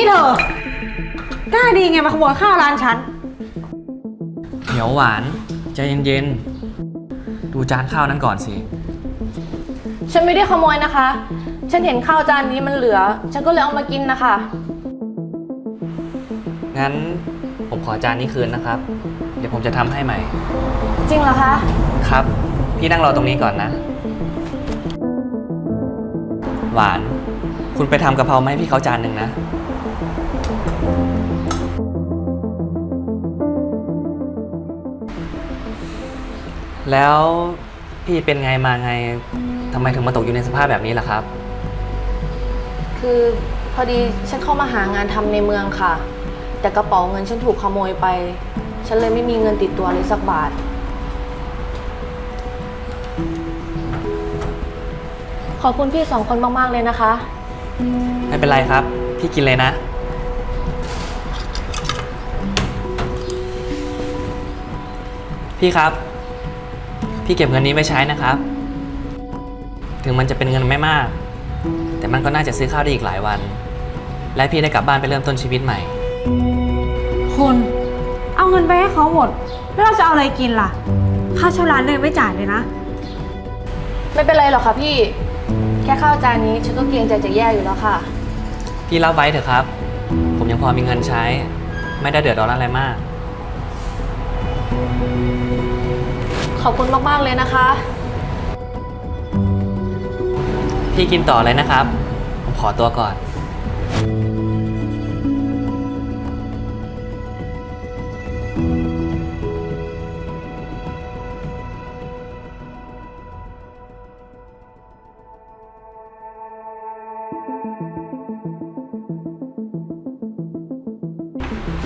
นี่เธอกล้าดีไงมาขโมยข้าวร้านฉัน เดี๋ยวหวานใจเย็นๆ ดูจานข้าวนั้นก่อนสิ ฉันไม่ได้ขโมยนะคะ ฉันเห็นข้าวจานนี้มันเหลือ ฉันก็เลยเอามากินนะคะ งั้นผมขอจานนี้คืนนะครับ เดี๋ยวผมจะทำให้ใหม่ จริงเหรอคะ ครับ พี่นั่งรอตรงนี้ก่อนนะ หวาน คุณไปทำกะเพรามาให้พี่เขาจานหนึ่งนะ แล้วพี่เป็นไงมาไงทำไมถึงมาตกอยู่ในสภาพแบบนี้ล่ะครับ คือพอดีฉันเข้ามาหางานทำในเมืองค่ะ แต่กระเป๋าเงินฉันถูกขโมยไป ฉันเลยไม่มีเงินติดตัวเลยสักบาท ขอบคุณพี่สองคนมาก ๆ เลยนะคะ ไม่เป็นไรครับ พี่กินเลยนะ พี่ครับ พี่เก็บเงินนี้ไว้ใช้นะครับ ถึงมันจะเป็นเงินไม่มาก แต่มันก็น่าจะซื้อข้าวได้อีกหลายวัน และพี่ได้กลับบ้านไปเริ่มต้นชีวิตใหม่ คุณเอาเงินไปให้เขาหมด แล้วเราจะเอาอะไรกินล่ะ ค่าเช่าร้านเลยไม่จ่ายเลยนะ ไม่เป็นไรหรอกค่ะพี่ แค่ข้าวจานนี้ฉันก็เกรงใจจะแย่อยู่แล้วค่ะ พี่รับไว้เถอะครับ ผมยังพอมีเงินใช้ ไม่ได้เดือดร้อนอะไรมาก ขอบคุณมาก ๆ เลยนะคะ พี่กินต่อเลยนะครับ ผมขอตัวก่อน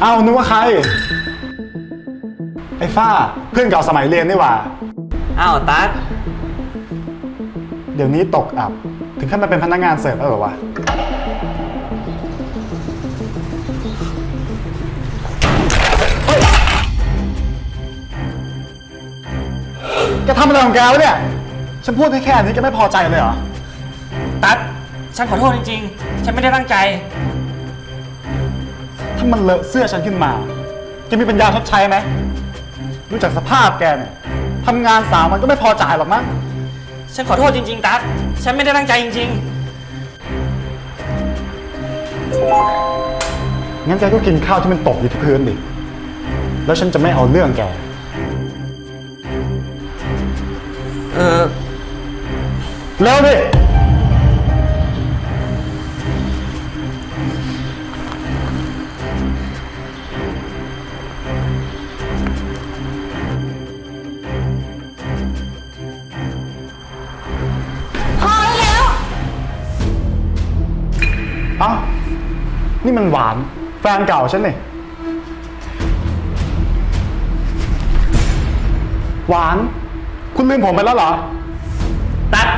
เอ้านึกว่าใครไอ้ฝ้าเพื่อนเก่าสมัยเรียนนี่หว่า อ้าวตั๊กเดี๋ยวนี้ตกอับ ถึงขั้นมาเป็นพนักงานเสิร์ฟแล้วเหรอวะ แกทำอะไรของแกวะเนี่ย ฉันพูดแค่แค่นี้แกไม่พอใจเลยเหรอ ตั๊กฉันขอโทษจริงๆ ฉันไม่ได้ตั้งใจ ถ้ามันเลอะเสื้อฉันขึ้นมา แกมีปัญญาชดใช้ไหม รู้จักสภาพแกเนี่ยทำงานสามวันก็ไม่พอจ่ายหรอกมั้ง ฉันขอโทษจริง ๆ ตั๊ก ฉันไม่ได้ตั้งใจจริง งั้นแกก็กินข้าวที่มันตกอยู่ที่พื้นดิ แล้วฉันจะไม่เอาเรื่องแก ๆ เออ แล้วดิ อ้านี่มันหวาน แฟนเก่าฉันนี่หวาน คุณลืมผมไปแล้วเหรอ ตั๊ก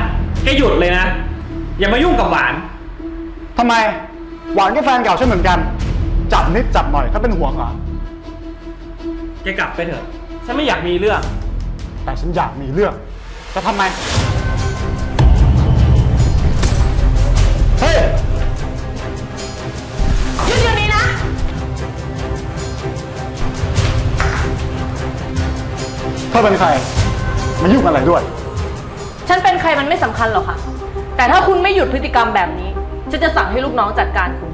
แกหยุดเลยนะ อย่ามายุ่งกับหวาน ทำไม หวานก็แฟนเก่าฉันเหมือนกัน จับนิดจับหน่อยถ้าเป็นห่วงเหรอ แกกลับไปเถอะ ฉันไม่อยากมีเรื่อง แต่ฉันอยากมีเรื่อง จะทำไม เฮ้ยหยุ อเป็นใคร มายุ่งอะไรด้วย ฉันเป็นใครมันไม่สำคัญหรอกค่ะ แต่ถ้าคุณไม่หยุดพฤติกรรมแบบนี้ ฉันจะสั่งให้ลูกน้องจัดการคุณ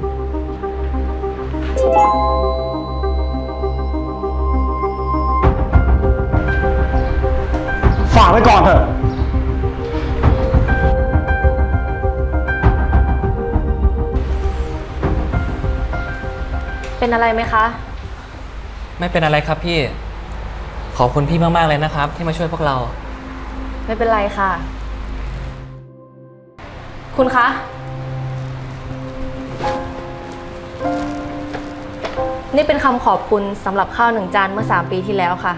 ฝากไว้ก่อนเถอะ เป็นอะไรไหมคะ ไม่เป็นอะไรครับพี่ ขอบคุณพี่มากๆเลยนะครับ ที่มาช่วยพวกเรา ไม่เป็นไรค่ะ คุณคะ นี่เป็นคำขอบคุณสำหรับข้าวหนึ่งจานเมื่อ 3 ปีที่แล้วค่ะ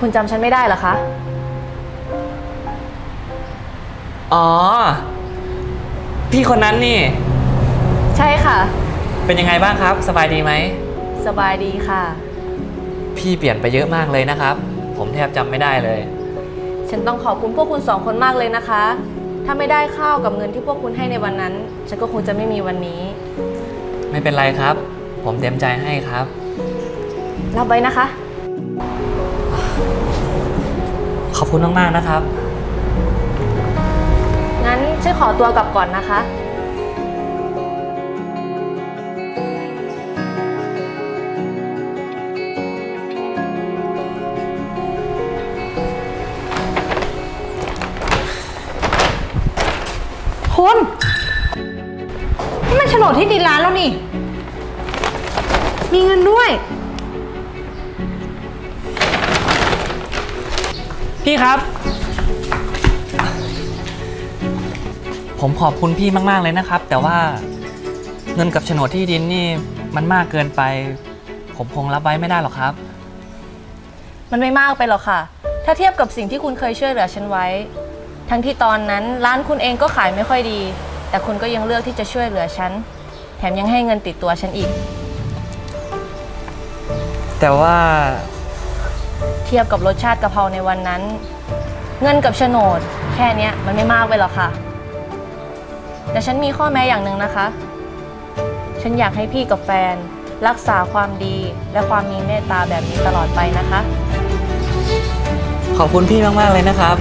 คุณจำฉันไม่ได้เหรอคะ อ๋อ พี่คนนั้นนี่ ใช่ค่ะ เป็นยังไงบ้างครับ สบายดีไหม สบายดีค่ะ พี่เปลี่ยนไปเยอะมากเลยนะครับ ผมแทบจำไม่ได้เลย ฉันต้องขอบคุณพวกคุณสองคนมากเลยนะคะ ถ้าไม่ได้ข้าวกับเงินที่พวกคุณให้ในวันนั้น ฉันก็คงจะไม่มีวันนี้ ไม่เป็นไรครับ ผมเต็มใจให้ครับ รับไว้นะคะ ขอบคุณมากๆนะครับ งั้นฉันขอตัวกลับก่อนนะคะ ที่ดินร้านแล้วนี่ มีเงินด้วย พี่ครับ ผมขอบคุณพี่มากๆเลยนะครับ แต่ว่าเงินกับโฉนดที่ดินนี่มันมากเกินไป ผมคงรับไว้ไม่ได้หรอกครับ มันไม่มากไปหรอกค่ะ ถ้าเทียบกับสิ่งที่คุณเคยช่วยเหลือฉันไว้ ทั้งที่ตอนนั้นร้านคุณเองก็ขายไม่ค่อยดี แต่คุณก็ยังเลือกที่จะช่วยเหลือฉัน แถมยังให้เงินติดตัวฉันอีก แต่ว่าเทียบกับรสชาติกะเพราในวันนั้น เงินกับโฉนด แค่เนี้ยมันไม่มากไปหรอกค่ะ แต่ฉันมีข้อแม้อย่างหนึ่งนะคะ ฉันอยากให้พี่กับแฟน รักษาความดีและความมีเมตตาแบบนี้ตลอดไปนะคะ ขอบคุณพี่มาก ๆ เลยนะครับ